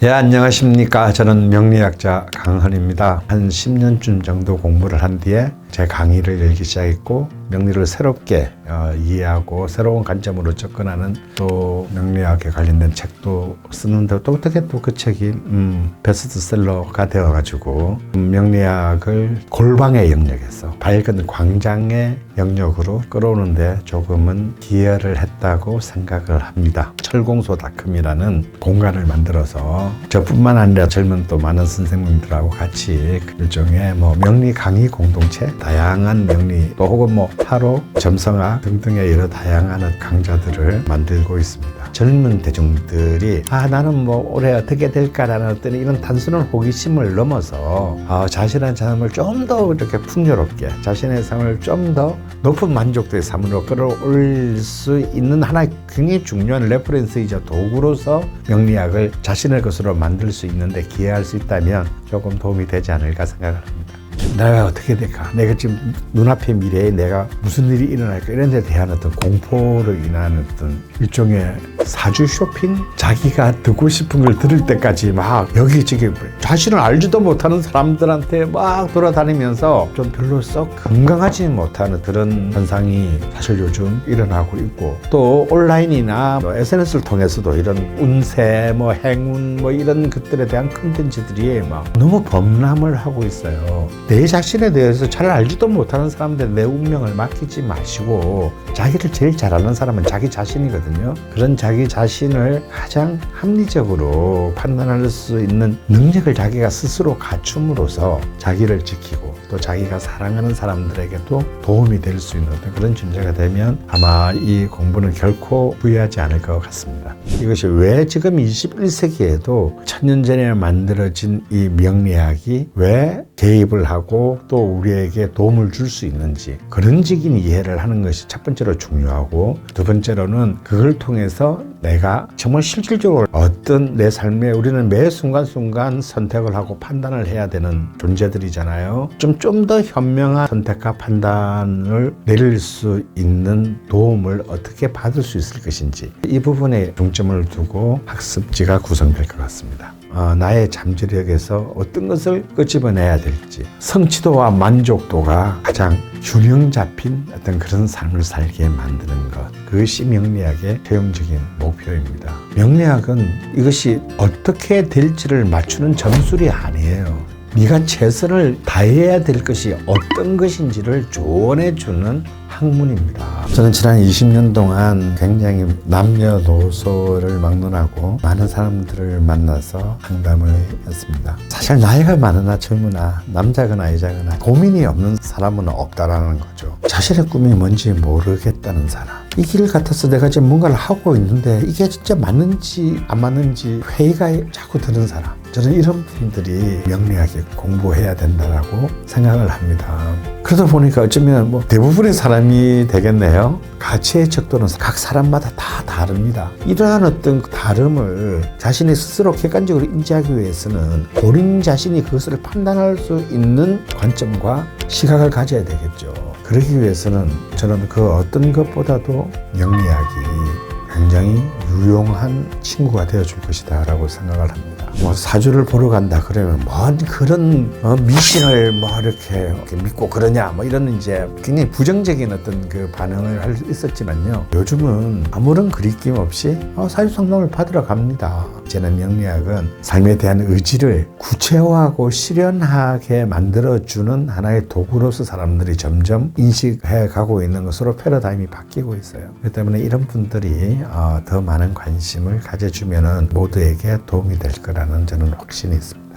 예, 안녕하십니까. 저는 명리학자 강헌입니다. 한 10년쯤 정도 공부를 한 뒤에 제 강의를 열기 시작했고, 명리를 새롭게 어, 이해하고 새로운 관점으로 접근하는 또 명리학에 관련된 책도 쓰는데 또 어떻게 또 그 책이 음, 베스트셀러가 되어가지고 음, 명리학을 골방의 영역에서 밝은 광장의 영역으로 끌어오는데 조금은 기여를 했다고 생각을 합니다. 철공소닷컴이라는 공간을 만들어서 저뿐만 아니라 젊은 또 많은 선생님들하고 같이 그 일종의 뭐 명리 강의 공동체, 다양한 명리 또 혹은 뭐 타로, 점성학 등등의 여러 다양한 강좌들을 만들고 있습니다. 젊은 대중들이 아 나는 뭐 올해 어떻게 될까라는 어떤 이런 단순한 호기심을 넘어서 아, 자신의 삶을 좀 더 이렇게 풍요롭게 자신의 삶을 좀 더 높은 만족도의 삶으로 끌어올릴 수 있는 하나의 굉장히 중요한 레퍼런스이자 도구로서 명리학을 자신의 것으로 만들 수 있는데 기여할 수 있다면 조금 도움이 되지 않을까 생각을 합니다. 내가 어떻게 될까? 내가 지금 눈앞의 미래에 내가 무슨 일이 일어날까? 이런 데 대한 어떤 공포로 인한 어떤 일종의 사주 쇼핑? 자기가 듣고 싶은 걸 들을 때까지 막 여기 지금 자신을 알지도 못하는 사람들한테 막 돌아다니면서 좀 별로 썩 건강하지 못하는 그런 현상이 사실 요즘 일어나고 있고 또 온라인이나 뭐 SNS를 통해서도 이런 운세, 뭐 행운, 뭐 이런 것들에 대한 컨텐츠들이 막 너무 범람을 하고 있어요. 내 자신에 대해서 잘 알지도 못하는 사람들 내 운명을 맡기지 마시고 자기를 제일 잘 아는 사람은 자기 자신이거든요. 그런 자기 자신을 가장 합리적으로 판단할 수 있는 능력을 자기가 스스로 갖춤으로써 자기를 지키고 또 자기가 사랑하는 사람들에게도 도움이 될 수 있는 그런 존재가 되면 아마 이 공부는 결코 후회하지 않을 것 같습니다. 이것이 왜 지금 21세기에도 천년 전에 만들어진 이 명리학이 왜 개입을 하고 또 우리에게 도움을 줄 수 있는지 그런직인 이해를 하는 것이 첫 번째로 중요하고 두 번째로는 그걸 통해서 내가 정말 실질적으로 어떤 내 삶에 우리는 매 순간순간 선택을 하고 판단을 해야 되는 존재들이잖아요. 좀 좀 더 현명한 선택과 판단을 내릴 수 있는 도움을 어떻게 받을 수 있을 것인지 이 부분에 중점을 두고 학습지가 구성될 것 같습니다. 어, 나의 잠재력에서 어떤 것을 끄집어내야 될지 성취도와 만족도가 가장 균형 잡힌 어떤 그런 삶을 살게 만드는 것 그것이 명리학의 최종적인 목표입니다. 명리학은 이것이 어떻게 될지를 맞추는 점술이 아니에요. 네가 최선을 다해야 될 것이 어떤 것인지를 조언해 주는 학문입니다. 저는 지난 20년 동안 굉장히 남녀노소를 막론하고 많은 사람들을 만나서 상담을 했습니다. 사실 나이가 많으나 젊으나 남자거나 여자거나 고민이 없는 사람은 없다라는 거죠. 자신의 꿈이 뭔지 모르겠다는 사람. 이 길 같아서 내가 지금 뭔가를 하고 있는데 이게 진짜 맞는지 안 맞는지 회의가 자꾸 드는 사람. 저는 이런 분들이 명리하게 공부해야 된다라고 생각을 합니다. 그러다 보니까 어쩌면 뭐 대부분의 사람이 되겠네요. 가치의 척도는 각 사람마다 다 다릅니다. 이러한 어떤 다름을 자신이 스스로 객관적으로 인지하기 위해서는 본인 자신이 그것을 판단할 수 있는 관점과 시각을 가져야 되겠죠. 그러기 위해서는 저는 그 어떤 것보다도 명리학이 굉장히 유용한 친구가 되어줄 것이다 라고 생각을 합니다. 뭐 사주를 보러 간다 그러면 뭔 그런 어, 미신을 뭐 이렇게, 이렇게 믿고 그러냐 뭐 이런 이제 굉장히 부정적인 어떤 그 반응을 할수 있었지만요. 요즘은 아무런 그리낌 없이 어, 사주 상담을 받으러 갑니다. 이제는 명리학은 삶에 대한 의지를 구체화하고 실현하게 만들어주는 하나의 도구로서 사람들이 점점 인식해 가고 있는 것으로 패러다임이 바뀌고 있어요. 그렇기 때문에 이런 분들이 어, 더 많은 관심을 가져주면 모두에게 도움이 될 거라는 저는 확신이 있습니다.